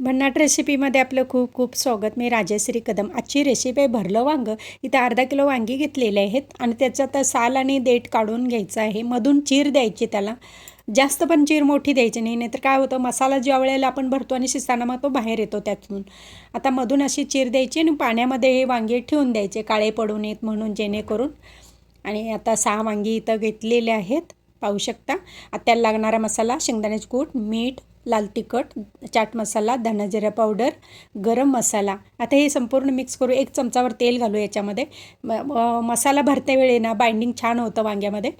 भन्नाट रेसिपीमध्ये आपलं खूप खूप स्वागत. मी राजश्री कदम आजची रेसिपी आहे भरलं वांगं. इथं अर्धा किलो वांगी घेतलेले आहेत आणि त्याचं आता साल आणि देठ काढून घ्यायचं आहे. मधून चीर द्यायची त्याला. जास्त पण चीर मोठी द्यायची नाही नाहीतर काय होतं मसाला ज्या वेळेला आपण भरतो आणि शिजताना मग तो बाहेर येतो त्यातून. आता मधून अशी चीर द्यायची आणि पाण्यामध्ये हे वांगे ठेवून द्यायचे. काळे पडू नयेत म्हणून जेणेकरून. आणि आता सहा वांगी इथं घेतलेले आहेत. पाहू शकता. त्याला लागणारा मसाला शेंगदाण्याचे कूट मीठ लाल तिखट चाट मसाला धनाजिरा पावडर गरम मसाला. आता हे संपूर्ण मिक्स करू एक चमचावर तेल घालू याच्यामध्ये. म मसाला भरते वेळी ना बाइंडिंग छान होतं वांग्यामध्ये.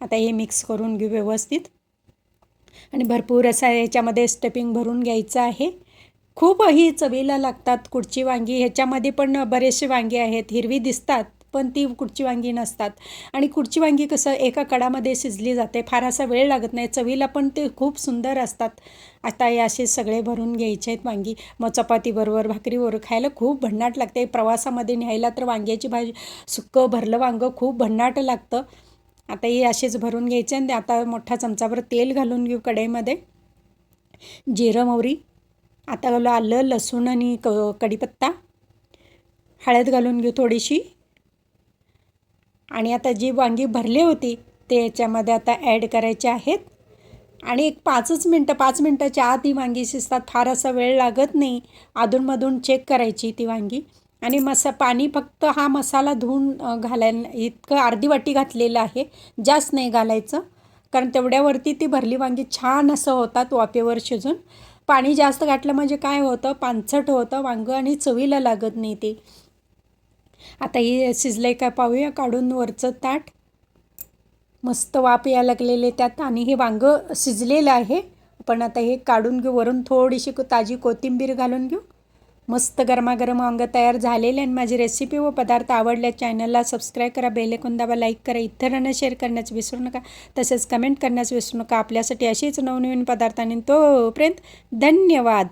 आता हे मिक्स करून घेऊ व्यवस्थित. आणि भरपूर असा याच्यामध्ये स्टपिंग भरून घ्यायचं आहे. खूप ही चवीला लागतात कुडची वांगी. ह्याच्यामध्ये पण बरेचसे वांगे आहेत हिरवी दिसतात. पण ती कुडची वांगी नसतात. आणि कुडची वांगी कसं एका कडामध्ये शिजली जाते. फार असा वेळ लागत नाही. चवीला पण ते खूप सुंदर असतात. आता हे असे सगळे भरून घ्यायचे आहेत वांगी. मग चपातीबरोबर भाकरीबरोबर खायला खूप भन्नाट लागते. प्रवासामध्ये न्यायला तर वांग्याची भाजी सुक्कं भरलं वांगं खूप भन्नाट लागतं. आता हे असेच भरून घ्यायचे आणि आता मोठा चमचाभर तेल घालून घेऊ कढईमध्ये. जिरं मोहरी. आता आलं लसूण आणि क कढीपत्ता. हळद घालून घेऊ थोडीशी. आणि आता जी वांगी भरली होती ते याच्यामध्ये आता ॲड करायचे आहेत. आणि एक पाचच मिनटं पाच मिनटाच्या आत ही वांगी शिजतात. फार असा वेळ लागत नाही अधूनमधून चेक करायची ती वांगी. आणि मसा पाणी फक्त हा मसाला धुवून घालायला इतकं अर्धी वाटी घातलेलं आहे. जास्त नाही घालायचं. कारण तेवढ्यावरती ती भरली वांगी छान असं होतात वाफेवर शिजून. पाणी जास्त घातलं म्हणजे काय होतं? पानसट होतं. वांगं आणि चवीला लागत नाही ते. आता हे शिजलं काय पाहूया. काढून वरचं ताट. मस्त वाफ या लागलेले त्यात. आणि हे वांगं शिजलेलं आहे. पण आता हे काढून घेऊ. वरून थोडीशी ताजी कोथिंबीर घालून घेऊ. मस्त गरमागरम वांगं तयार झालेले आणि माझी रेसिपी व पदार्थ आवडल्या चॅनलला सबस्क्राईब करा बेलेकून दाबा लाईक करा. इतरांना शेअर करण्याचं विसरू नका. तसेच कमेंट करण्याचं विसरू नका. आपल्यासाठी अशीच नवनवीन पदार्थ आणि तोपर्यंत धन्यवाद.